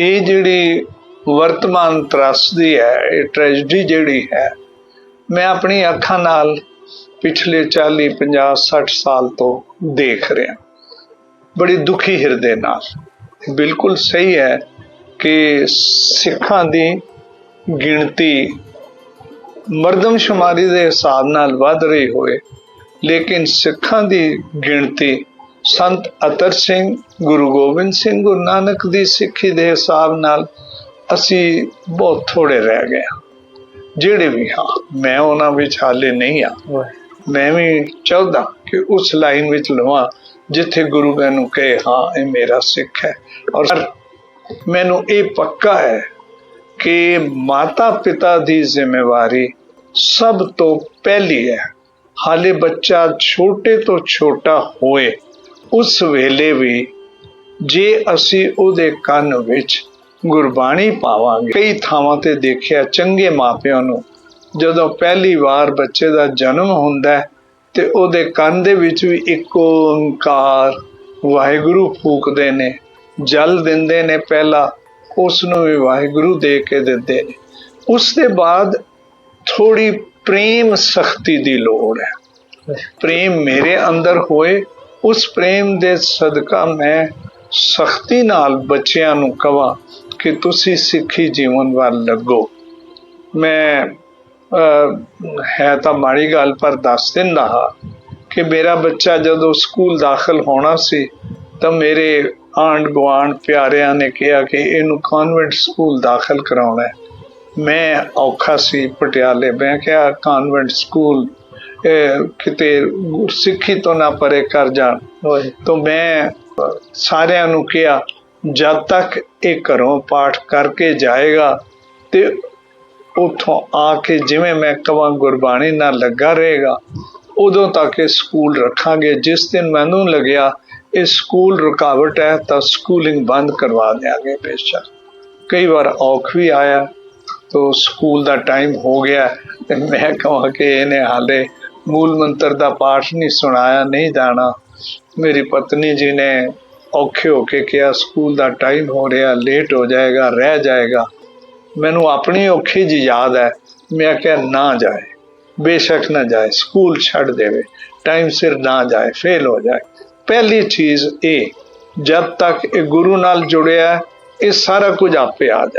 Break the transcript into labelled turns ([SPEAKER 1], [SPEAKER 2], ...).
[SPEAKER 1] ਇਹ ਜਿਹੜੀ ਵਰਤਮਾਨ ਤਰਾਸਦੀ ਹੈ, ਇਹ ਟ੍ਰੈਜਡੀ ਜਿਹੜੀ ਹੈ, ਮੈਂ ਆਪਣੀ ਅੱਖਾਂ ਨਾਲ ਪਿਛਲੇ 40 50 60 ਸਾਲ ਤੋਂ ਦੇਖ ਰਿਹਾ। ਬੜੀ ਦੁਖੀ ਹਿਰਦੇ ਨਾਲ। ਬਿਲਕੁਲ ਸਹੀ ਹੈ ਕਿ ਸਿੱਖਾਂ ਦੀ ਗਿਣਤੀ ਮਰਦਮਸ਼ੁਮਾਰੀ ਦੇ ਹਿਸਾਬ ਨਾਲ ਵੱਧ ਰਹੀ ਹੋਵੇ, ਲੇਕਿਨ ਸਿੱਖਾਂ ਦੀ ਗਿਣਤੀ ਸੰਤ ਅਤਰ ਸਿੰਘ ਗੁਰੂ ਗੋਬਿੰਦ ਸਿੰਘ ਗੁਰੂ ਨਾਨਕ ਦੀ ਸਿੱਖੀ ਦੇ ਹਿਸਾਬ ਨਾਲ ਅਸੀਂ ਬਹੁਤ ਥੋੜੇ ਰਹਿ ਗਏ ਜਿਹੜੇ ਵੀ ਹਾਂ ਮੈਂ ਉਹਨਾਂ ਵਿੱਚ ਹਾਲੇ ਨਹੀਂ ਆ ਮੈਂ ਵੀ ਚਾਹੁੰਦਾ ਕਿ ਉਸ ਲਾਈਨ ਵਿੱਚ ਲਵਾਂ ਜਿੱਥੇ ਗੁਰੂ ਮੈਨੂੰ ਕਹੇ ਹਾਂ ਇਹ ਮੇਰਾ ਸਿੱਖ ਹੈ। ਔਰ ਮੈਨੂੰ ਇਹ ਪੱਕਾ ਹੈ ਕਿ ਮਾਤਾ ਪਿਤਾ ਦੀ ਜ਼ਿੰਮੇਵਾਰੀ ਸਭ ਤੋਂ ਪਹਿਲੀ ਹੈ। ਹਾਲੇ ਬੱਚਾ ਛੋਟੇ ਤੋਂ ਛੋਟਾ ਹੋਏ ਉਸ ਵੇਲੇ ਵੀ ਜੇ ਅਸੀਂ ਉਹਦੇ ਕੰਨ ਵਿੱਚ ਗੁਰਬਾਣੀ ਪਾਵਾਂਗੇ ਕਈ ਥਾਵਾਂ ਤੇ ਦੇਖਿਆ ਚੰਗੇ ਮਾਪਿਆਂ ਨੂੰ ਜਦੋਂ ਪਹਿਲੀ ਵਾਰ ਬੱਚੇ ਦਾ ਜਨਮ ਹੁੰਦਾ ਤੇ ਉਹਦੇ ਕੰਨ ਦੇ ਵਿੱਚ ਵੀ ਇੱਕ ਓੰਕਾਰ ਵਾਹਿਗੁਰੂ ਫੂਕਦੇ ਨੇ ਜਲ ਦਿੰਦੇ ਨੇ ਪਹਿਲਾਂ ਉਸ ਨੂੰ ਵੀ ਵਾਹਿਗੁਰੂ ਦੇ ਕੇ ਦਿੰਦੇ ਨੇ। ਉਸ ਦੇ ਬਾਅਦ ਥੋੜੀ ਪ੍ਰੇਮ ਸਖਤੀ ਦੀ ਲੋੜ ਹੈ। ਪ੍ਰੇਮ ਮੇਰੇ ਅੰਦਰ ਹੋਏ ਉਸ ਪ੍ਰੇਮ ਦੇ ਸਦਕਾ ਮੈਂ ਸਖਤੀ ਨਾਲ ਬੱਚਿਆਂ ਨੂੰ ਕਵਾਂ ਕਿ ਤੁਸੀਂ ਸਿੱਖੀ ਜੀਵਨ ਵੱਲ ਲੱਗੋ। ਮੈਂ ਹੈ ਤਾਂ ਮਾੜੀ ਗੱਲ ਪਰ ਦੱਸ ਦਿੰਦਾ ਹਾਂ ਕਿ ਮੇਰਾ ਬੱਚਾ ਜਦੋਂ ਸਕੂਲ ਦਾਖਲ ਹੋਣਾ ਸੀ ਤਾਂ ਮੇਰੇ ਆਂਡ ਗੁਆਂਢ ਪਿਆਰਿਆਂ ਨੇ ਕਿਹਾ ਕਿ ਇਹਨੂੰ ਕਨਵੈਂਟ ਸਕੂਲ ਦਾਖਲ ਕਰਾਉਣਾ ਹੈ। ਮੈਂ ਔਖਾ ਸੀ ਪਟਿਆਲੇ, ਮੈਂ ਕਿਹਾ ਕਨਵੈਂਟ ਸਕੂਲ ਕਿਤੇ ਸਿੱਖੀ ਤੋਂ ਨਾ ਪਰੇ ਕਰ ਜਾਣ। ਤਾਂ ਮੈਂ ਸਾਰਿਆਂ ਨੂੰ ਕਿਹਾ ਜਦ ਤੱਕ ਇਹ ਘਰੋਂ ਪਾਠ ਕਰਕੇ ਜਾਏਗਾ ਤੇ ਉਥੋਂ ਆ ਕੇ ਜਿਵੇਂ ਮੈਂ ਕਵਾਂ ਗੁਰਬਾਣੀ ਨਾਲ ਲੱਗਾ ਰਹੇਗਾ ਉਦੋਂ ਤੱਕ ਇਹ ਸਕੂਲ ਰੱਖਾਂਗੇ। ਜਿਸ ਦਿਨ ਮੈਨੂੰ ਲੱਗਿਆ ਇਹ ਸਕੂਲ ਰੁਕਾਵਟ ਹੈ ਤਾਂ ਸਕੂਲਿੰਗ ਬੰਦ ਕਰਵਾ ਦਿਆਂਗੇ ਬੇਸ਼ੱਕ। ਕਈ ਵਾਰ ਔਖ ਵੀ ਆਇਆ ਤੋ ਸਕੂਲ ਦਾ ਟਾਈਮ ਹੋ ਗਿਆ ਤੇ ਮੈਂ ਕਹਾਂ ਕਿ ਇਹਨੇ ਹਾਲੇ ਮੂਲ ਮੰਤਰ ਦਾ ਪਾਠ ਨਹੀਂ ਸੁਣਾਇਆ, ਨਹੀਂ ਜਾਣਾ। ਮੇਰੀ ਪਤਨੀ ਜੀ ਨੇ ਔਖੇ ਹੋ ਕੇ ਕਿਹਾ, ਸਕੂਲ ਦਾ ਟਾਈਮ ਹੋ ਰਿਹਾ, ਲੇਟ ਹੋ ਜਾਏਗਾ, ਰਹਿ ਜਾਏਗਾ। ਮੈਨੂੰ ਆਪਣੀ ਔਖੀ ਜੀ ਯਾਦ ਹੈ। ਮੈਂ ਕਿਹਾ, ਨਾ ਜਾਏ। ਬੇਸ਼ੱਕ ਨਾ ਜਾਏ। ਸਕੂਲ ਛੱਡ ਦੇਵੇ। ਟਾਈਮ ਸਿਰ ਨਾ ਜਾਏ, ਫੇਲ ਹੋ ਜਾਏ। ਪਹਿਲੀ ਚੀਜ਼ ਇਹ, ਜਦ ਤੱਕ ਇਹ ਗੁਰੂ ਨਾਲ ਜੁੜਿਆ, ਇਹ ਸਾਰਾ ਕੁਝ ਆਪੇ ਆ ਜਾਏ।